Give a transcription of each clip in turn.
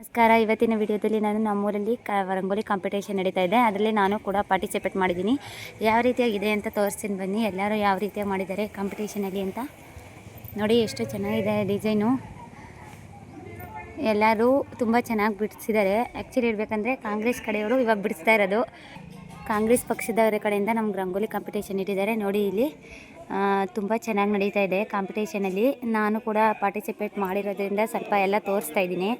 ನಮಸ್ಕಾರ. ಇವತ್ತಿನ ವಿಡಿಯೋದಲ್ಲಿ ನಾನು ನಮ್ಮೂರಲ್ಲಿ ಕ ರಂಗೋಲಿ ಕಾಂಪಿಟೇಷನ್ ನಡೀತಾ ಇದೆ. ಅದರಲ್ಲಿ ನಾನು ಕೂಡ ಪಾರ್ಟಿಸಿಪೇಟ್ ಮಾಡಿದ್ದೀನಿ. ಯಾವ ರೀತಿಯಾಗಿದೆ ಅಂತ ತೋರಿಸ್ತೀನಿ ಬನ್ನಿ. ಎಲ್ಲರೂ ಯಾವ ರೀತಿಯಾಗಿ ಮಾಡಿದ್ದಾರೆ ಕಾಂಪಿಟೇಷನಲ್ಲಿ ಅಂತ. ನೋಡಿ ಎಷ್ಟು ಚೆನ್ನಾಗಿದೆ ಡಿಸೈನು ಎಲ್ಲರೂ ತುಂಬ ಚೆನ್ನಾಗಿ ಬಿಡಿಸಿದ್ದಾರೆ. ಆ್ಯಕ್ಚುಲಿ ಹೇಳ್ಬೇಕಂದ್ರೆ ಕಾಂಗ್ರೆಸ್ ಕಡೆಯವರು ಇವಾಗ ಬಿಡಿಸ್ತಾ ಇರೋದು. ಕಾಂಗ್ರೆಸ್ ಪಕ್ಷದವರ ಕಡೆಯಿಂದ ನಮ್ಗೆ ರಂಗೋಲಿ ಕಾಂಪಿಟೇಷನ್ ಇಟ್ಟಿದ್ದಾರೆ. ನೋಡಿ ಇಲ್ಲಿ. ತುಂಬ ಚೆನ್ನಾಗಿ ನಡೀತಾ ಇದೆ ಕಾಂಪಿಟೇಷನಲ್ಲಿ ನಾನು ಕೂಡ ಪಾರ್ಟಿಸಿಪೇಟ್ ಮಾಡಿರೋದ್ರಿಂದ ಸ್ವಲ್ಪ ಎಲ್ಲ ತೋರಿಸ್ತಾ ಇದ್ದೀನಿ.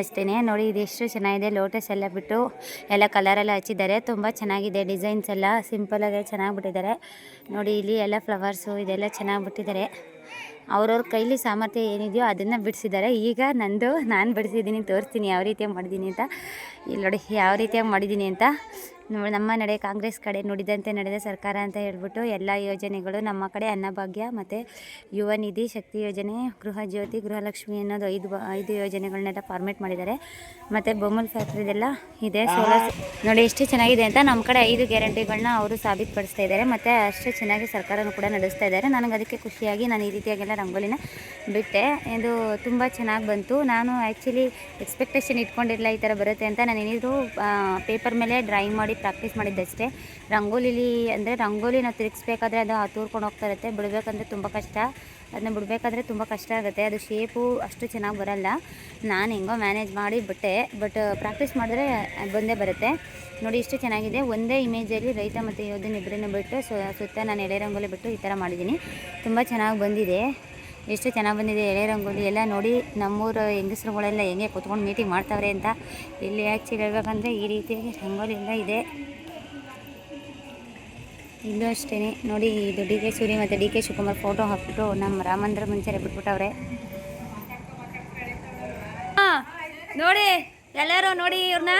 ಅಷ್ಟೇ ನೋಡಿ, ಇದು ಎಷ್ಟು ಚೆನ್ನಾಗಿದೆ. ಲೋಟಸ್ ಎಲ್ಲ ಬಿಟ್ಟು ಎಲ್ಲ ಕಲರೆಲ್ಲ ಹಚ್ಚಿದ್ದಾರೆ. ತುಂಬ ಚೆನ್ನಾಗಿದೆ ಡಿಸೈನ್ಸ್ ಎಲ್ಲ. ಸಿಂಪಲಾಗೆ ಚೆನ್ನಾಗಿ ಬಿಟ್ಟಿದ್ದಾರೆ. ನೋಡಿ, ಇಲ್ಲಿ ಎಲ್ಲ ಫ್ಲವರ್ಸು ಇದೆಲ್ಲ ಚೆನ್ನಾಗಿ ಬಿಟ್ಟಿದ್ದಾರೆ. ಅವ್ರವ್ರ ಕೈಲಿ ಸಾಮರ್ಥ್ಯ ಏನಿದೆಯೋ ಅದನ್ನು ಬಿಡಿಸಿದ್ದಾರೆ. ಈಗ ನಂದು, ನಾನು ಬಿಡಿಸಿದ್ದೀನಿ, ತೋರಿಸ್ತೀನಿ ಯಾವ ರೀತಿಯಾಗಿ ಮಾಡಿದ್ದೀನಿ ಅಂತ. ಇಲ್ಲಿ ನೋಡಿ, ಯಾವ ರೀತಿಯಾಗಿ ಮಾಡಿದ್ದೀನಿ ಅಂತ. ನೋಡಿ ನಮ್ಮ ನಡೆ ಕಾಂಗ್ರೆಸ್ ಕಡೆ ನುಡಿದಂತೆ ನಡೆದ ಸರ್ಕಾರ ಅಂತ ಹೇಳ್ಬಿಟ್ಟು ಎಲ್ಲ ಯೋಜನೆಗಳು ನಮ್ಮ ಕಡೆ ಅನ್ನಭಾಗ್ಯ ಮತ್ತು ಯುವ ನಿಧಿ ಶಕ್ತಿ ಯೋಜನೆ ಗೃಹ ಜ್ಯೋತಿ ಗೃಹಲಕ್ಷ್ಮಿ ಅನ್ನೋದು ಐದು ಐದು ಯೋಜನೆಗಳನ್ನೆಲ್ಲ ಫಾರ್ಮೇಟ್ ಮಾಡಿದ್ದಾರೆ. ಮತ್ತು ಬೊಮ್ಮಲ್ ಫ್ಯಾಕ್ಟ್ರಿದೆಲ್ಲ ಇದೆ. ಸೋಲಾರ್ ನೋಡಿ ಎಷ್ಟು ಚೆನ್ನಾಗಿದೆ ಅಂತ ನಮ್ಮ ಕಡೆ ಐದು ಗ್ಯಾರಂಟಿಗಳನ್ನ ಅವರು ಸಾಬೀತುಪಡಿಸ್ತಾ ಇದ್ದಾರೆ. ಮತ್ತು ಅಷ್ಟೇ ಚೆನ್ನಾಗಿ ಸರ್ಕಾರನೂ ಕೂಡ ನಡೆಸ್ತಾ ಇದ್ದಾರೆ. ನನಗೆ ಅದಕ್ಕೆ ಖುಷಿಯಾಗಿ ನಾನು ಈ ರೀತಿಯಾಗೆಲ್ಲ ರಂಗೋಲಿನ ಬಿಟ್ಟೆ. ಇದು ತುಂಬ ಚೆನ್ನಾಗಿ ಬಂತು. ನಾನು ಆ್ಯಕ್ಚುಲಿ ಎಕ್ಸ್ಪೆಕ್ಟೇಷನ್ ಇಟ್ಕೊಂಡಿರಲಿಲ್ಲ ಈ ಥರ ಬರುತ್ತೆ ಅಂತ. ನಾನು ಏನಿದ್ರು ಪೇಪರ್ ಮೇಲೆ ಡ್ರಾಯಿಂಗ್ ಮಾಡಿ ಪ್ರಾಕ್ಟೀಸ್ ಮಾಡಿದ್ದಷ್ಟೇ. ರಂಗೋಲಿಲಿ ಅಂದರೆ ರಂಗೋಲಿ ನಾವು ತಿರುಗಿಸ್ಬೇಕಾದ್ರೆ ಅದು ತೂರ್ಕೊಂಡು ಇರುತ್ತೆ. ಬಿಡಬೇಕಂದ್ರೆ ತುಂಬ ಕಷ್ಟ. ಅದನ್ನ ಬಿಡಬೇಕಾದ್ರೆ ತುಂಬ ಕಷ್ಟ ಆಗುತ್ತೆ. ಅದು ಶೇಪು ಅಷ್ಟು ಚೆನ್ನಾಗಿ ಬರಲ್ಲ. ನಾನು ಹೆಂಗೋ ಮ್ಯಾನೇಜ್ ಮಾಡಿ ಬಿಟ್ಟೆ. ಬಟ್ ಪ್ರಾಕ್ಟೀಸ್ ಮಾಡಿದ್ರೆ ಬಂದೇ ಬರುತ್ತೆ. ನೋಡಿ ಇಷ್ಟು ಚೆನ್ನಾಗಿದೆ. ಒಂದೇ ಇಮೇಜಲ್ಲಿ ರೈತ ಮತ್ತು ಯೋಧನ ಇಬ್ಬರನ್ನು ಬಿಟ್ಟು ಸುತ್ತ ನಾನು ಎಳೆ ರಂಗೋಲಿ ಬಿಟ್ಟು ಈ ಥರ ಮಾಡಿದ್ದೀನಿ. ತುಂಬ ಚೆನ್ನಾಗಿ ಬಂದಿದೆ. ಎಷ್ಟು ಚೆನ್ನಾಗಿ ಬಂದಿದೆ ಎಳೆ ರಂಗೋಲಿ ಎಲ್ಲ ನೋಡಿ. ನಮ್ಮೂರು ಹೆಂಗಸರುಗಳೆಲ್ಲ ಹೆಂಗೆ ಕೂತ್ಕೊಂಡು ಮೀಟಿಂಗ್ ಮಾಡ್ತಾವ್ರೆ ಅಂತ. ಇಲ್ಲಿ ಆ್ಯಕ್ಚುಲಿ ಹೇಳ್ಬೇಕಂದ್ರೆ ಈ ರೀತಿಯಾಗಿ ರಂಗೋಲಿ ಎಲ್ಲ ಇದೆ. ಇಲ್ಲೂ ಅಷ್ಟೇ ನೋಡಿ ಇದು ಡಿ ಕೆ ಸೂರಿ ಮತ್ತು ಡಿ ಕೆ ಶಿವಕುಮಾರ್ ಫೋಟೋ ಹಾಕ್ಬಿಟ್ಟು ನಮ್ಮ ರಾಮಂದ್ರ ಮಂದಿರ ಮುಂಚೆ ಬಿಟ್ಬಿಟ್ಟವ್ರೆ. ನೋಡಿ ಎಲ್ಲರೂ ನೋಡಿ ಇವ್ರನ್ನ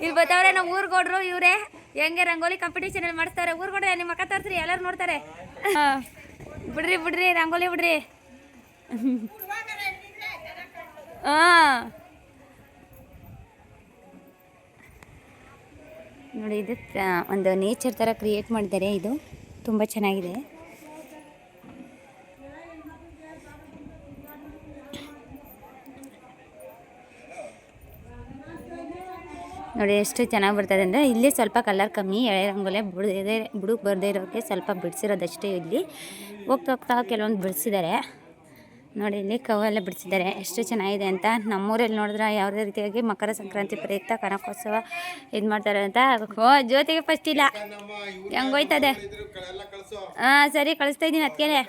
ಇಲ್ಲಿ ಬರ್ತಾವ್ರೆ ನಾವು ಊರ್ಗೋಡ್ರು ಇವರೇ. ಹೆಂಗೆ ರಂಗೋಲಿ ಕಾಂಪಿಟೇಷನ್ ಅಲ್ಲಿ ಮಾಡಿಸ್ತಾರೆ. ಊರ್ಗೋಡ್ರೆ ನಿಮ್ಮ ಅಕ್ಕ ತರ್ತೀರಿ ಎಲ್ಲರೂ ನೋಡ್ತಾರೆ. ಹಾಂ. ಬಿಡ್ರಿ ಬಿಡ್ರಿ ರಂಗೋಲಿ ಬಿಡ್ರಿ. ಹಾಂ. ನೋಡಿ, ಇದು ಒಂದು ನೇಚರ್ ಥರ ಕ್ರಿಯೇಟ್ ಮಾಡಿದ್ದಾರೆ. ಇದು ತುಂಬ ಚೆನ್ನಾಗಿದೆ. ನೋಡಿ, ಎಷ್ಟು ಚೆನ್ನಾಗಿ ಬರ್ತದೆ ಅಂದರೆ, ಇಲ್ಲಿ ಸ್ವಲ್ಪ ಕಲರ್ ಕಮ್ಮಿ, ಎಳೆ ರಂಗೋಲೆ ಬಿಡದೆ ಬುಡಕ್ಕೆ ಬರದೇ ಇರೋಕ್ಕೆ ಸ್ವಲ್ಪ ಬಿಡಿಸಿರೋದಷ್ಟೇ ಇಲ್ಲಿ. ಹೋಗ್ತಾ ಹೋಗ್ತಾ ಕೆಲವೊಂದು ಬಿಡಿಸಿದ್ದಾರೆ. ನೋಡಿ, ಇಲ್ಲಿ ಕವೆಲ್ಲ ಬಿಡಿಸಿದ್ದಾರೆ. ಎಷ್ಟು ಚೆನ್ನಾಗಿದೆ ಅಂತ. ನಮ್ಮೂರಲ್ಲಿ ನೋಡಿದ್ರೆ ಯಾವುದೇ ರೀತಿಯಾಗಿ ಮಕರ ಸಂಕ್ರಾಂತಿ ಪ್ರಯುಕ್ತ ಕನಕೋತ್ಸವ ಇದು ಮಾಡ್ತಾರೆ ಅಂತ. ಓ, ಜ್ಯೋತಿಗೆ ಫಸ್ಟ್ ಇಲ್ಲ. ಹೆಂಗೋಯ್ತದೆ ಹಾಂ ಸರಿ, ಕಳಿಸ್ತಾ ಇದ್ದೀನಿ ಅದಕ್ಕೆ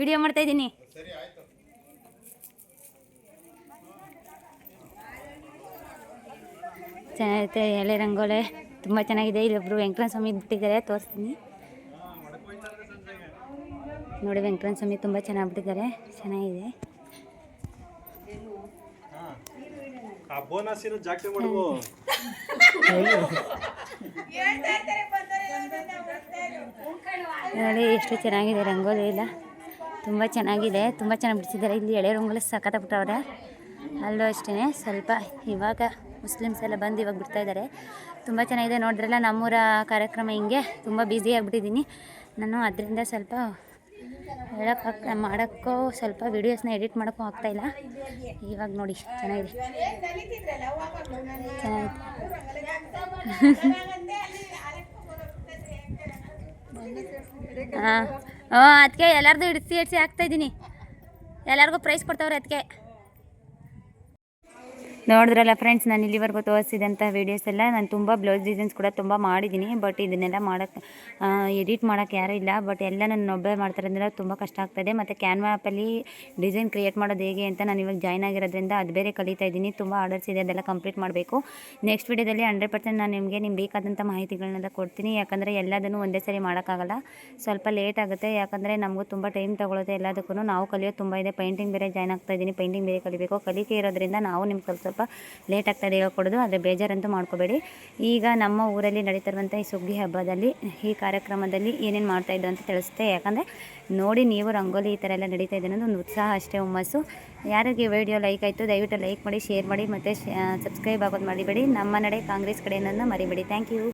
ವಿಡಿಯೋ ಮಾಡ್ತಾ ಇದ್ದೀನಿ. ಚೆನ್ನಾಗೈತೆ, ಎಲೆ ರಂಗೋಲೆ. ತುಂಬ ಚೆನ್ನಾಗಿದೆ. ಇಲ್ಲೊಬ್ರು ವೆಂಕಟ ಸ್ವಾಮಿ ಬಿಟ್ಟಿದ್ದಾರೆ. ತೋರಿಸ್ತೀನಿ. ನೋಡಿ ವೆಂಕಟನ ಸ್ವಾಮಿ ತುಂಬ ಚೆನ್ನಾಗಿ ಬಿಟ್ಟಿದ್ದಾರೆ ಚೆನ್ನಾಗಿದೆ ನೋಡಿ ಎಷ್ಟು ಚೆನ್ನಾಗಿದೆ ರಂಗೋಲಿ ಇಲ್ಲ ತುಂಬ ಚೆನ್ನಾಗಿದೆ. ತುಂಬ ಚೆನ್ನಾಗಿ ಬಿಡಿಸಿದ್ದಾರೆ. ಇಲ್ಲಿ ಎಳೆ ರಂಗೋಲಿ ಬಿಟ್ಟವ್ರೆ ಅಲ್ಲೂ ಅಷ್ಟೇ ಸ್ವಲ್ಪ ಇವಾಗ ಮುಸ್ಲಿಮ್ಸ್ ಎಲ್ಲ ಬಂದು ಇವಾಗ ಬಿಡ್ತಾ ಇದ್ದಾರೆ. ತುಂಬ ಚೆನ್ನಾಗಿದೆ ನೋಡಿದ್ರಲ್ಲ ನಮ್ಮೂರ ಕಾರ್ಯಕ್ರಮ ಹಿಂಗೆ. ತುಂಬ ಬ್ಯುಸಿ ಆಗಿಬಿಟ್ಟಿದ್ದೀನಿ. ನಾನು ಅದರಿಂದ ಸ್ವಲ್ಪ ಹೇಳೋಕ್ಕೆ ಮಾಡೋಕ್ಕೂ ಸ್ವಲ್ಪ ವೀಡಿಯೋಸ್ನ ಎಡಿಟ್ ಮಾಡೋಕ್ಕೂ ಆಗ್ತಾಯಿಲ್ಲ ಇವಾಗ ನೋಡಿ, ಚೆನ್ನಾಗಿದೆ. ಚೆನ್ನಾಗಿದೆ. ಹಾಂ. ಹಾಂ ಅದಕ್ಕೆ ಎಲ್ಲರದು ಇಡಿಸಿ ಇಡಿಸಿ ಹಾಕ್ತಾಯಿದ್ದೀನಿ ಎಲ್ಲರಿಗೂ ಪ್ರೈಸ್ ಕೊಡ್ತಾವ್ರೆ ಅದಕ್ಕೆ ನೋಡಿದ್ರಲ್ಲ ಫ್ರೆಂಡ್ಸ್ ನಾನು ಇಲ್ಲಿವರೆಗೂ ತೋರಿಸಿದಂಥ ವೀಡಿಯೋಸ್ ಎಲ್ಲ, ನಾನು ತುಂಬ ಬ್ಲೌಸ್ ಡಿಸೈನ್ಸ್ ಕೂಡ ತುಂಬ ಮಾಡಿದ್ದೀನಿ ಬಟ್ ಇದನ್ನೆಲ್ಲ ಮಾಡೋಕ್ಕೆ ಎಡಿಟ್ ಮಾಡೋಕ್ಕೆ ಯಾರೂ ಇಲ್ಲ ಬಟ್ ಎಲ್ಲ ನಾನು ಒಬ್ಬೇ ಮಾಡ್ತಾರೆ ಅಂದರೆ ತುಂಬ ಕಷ್ಟ ಆಗ್ತದೆ. ಮತ್ತು ಕ್ಯಾನ್ವಾ ಆ್ಯಪಲ್ಲಿ ಡಿಸೈನ್ ಕ್ರಿಯೇಟ್ ಮಾಡೋದು ಹೇಗೆ ಅಂತ ನಾನು ಇವಾಗ ಜಾಯ್ನ್ ಆಗಿರೋದ್ರಿಂದ ಅದು ಬೇರೆ ಕಲಿತಾ ಇದ್ದೀನಿ, ತುಂಬ ಆರ್ಡರ್ಸ್ ಇದೆ, ಅದೆಲ್ಲ ಕಂಪ್ಲೀಟ್ ಮಾಡಬೇಕು. ನೆಕ್ಸ್ಟ್ ವೀಡಿಯೋದಲ್ಲಿ ಹಂಡ್ರೆಡ್ ಪರ್ಸೆಂಟ್ ನಾನು ನಿಮಗೆ ನಿಮ್ಗೆ ಬೇಕಾದಂಥ ಮಾಹಿತಿಗಳನ್ನೆಲ್ಲ ಕೊಡ್ತೀನಿ, ಯಾಕಂದರೆ ಎಲ್ಲದನ್ನು ಒಂದೇ ಸರಿ ಮಾಡೋಕ್ಕಾಗಲ್ಲ. ಸ್ವಲ್ಪ ಲೇಟ್ ಆಗುತ್ತೆ, ಯಾಕಂದರೆ ನಮಗೂ ತುಂಬ ಟೈಮ್ ತಗೊಳುತ್ತೆ ಎಲ್ಲದಕ್ಕೂ ನಾವು ಕಲಿಯೋದು ತುಂಬ ಇದೆ ಪೇಂಟಿಂಗ್ ಬೇರೆ ಜಾಯ್ನ್ ಆಗ್ತಾ ಇದ್ದೀನಿ ಪೇಂಟಿಂಗ್ ಬೇರೆ ಕಲಿಬೇಕು. ಕಲಿಕೆ ಇರೋದ್ರಿಂದ ನಾವು ನಿಮ್ಗೆ ಸ್ವಲ್ಪ ಸ್ವಲ್ಪ ಲೇಟ್ ಆಗ್ತಾ ಈಗ ಹೇಳ್ಕೊಡೋದು ಆದರೆ ಬೇಜಾರಂತೂ ಮಾಡ್ಕೋಬೇಡಿ. ಈಗ ನಮ್ಮ ಊರಲ್ಲಿ ನಡೀತಿರುವಂಥ ಈ ಸುಗ್ಗಿ ಹಬ್ಬದಲ್ಲಿ, ಈ ಕಾರ್ಯಕ್ರಮದಲ್ಲಿ ಏನೇನು ಮಾಡ್ತಾ ಇದ್ದು ಅಂತ ತಿಳಿಸುತ್ತೆ. ಯಾಕಂದರೆ ನೋಡಿ ನೀವು ರಂಗೋಲಿ ಈ ಥರ ಎಲ್ಲ ನಡೀತಾ ಇದೆ ಅನ್ನೋದು ಒಂದು ಉತ್ಸಾಹ ಅಷ್ಟೇ, ಹುಮ್ಮಸ್ಸು. ಯಾರಿಗೆ ವಿಡಿಯೋ ಲೈಕ್ ಆಯಿತು, ದಯವಿಟ್ಟು ಲೈಕ್ ಮಾಡಿ ಶೇರ್ ಮಾಡಿ, ಮತ್ತು ಸಬ್ಸ್ಕ್ರೈಬ್ ಆಗೋದು ಮಾಡಿಬೇಡಿ ನಮ್ಮ ನಡೆ ಕಾಂಗ್ರೆಸ್ ಕಡೆಯನ್ನು ಮರಿಬೇಡಿ. Thank you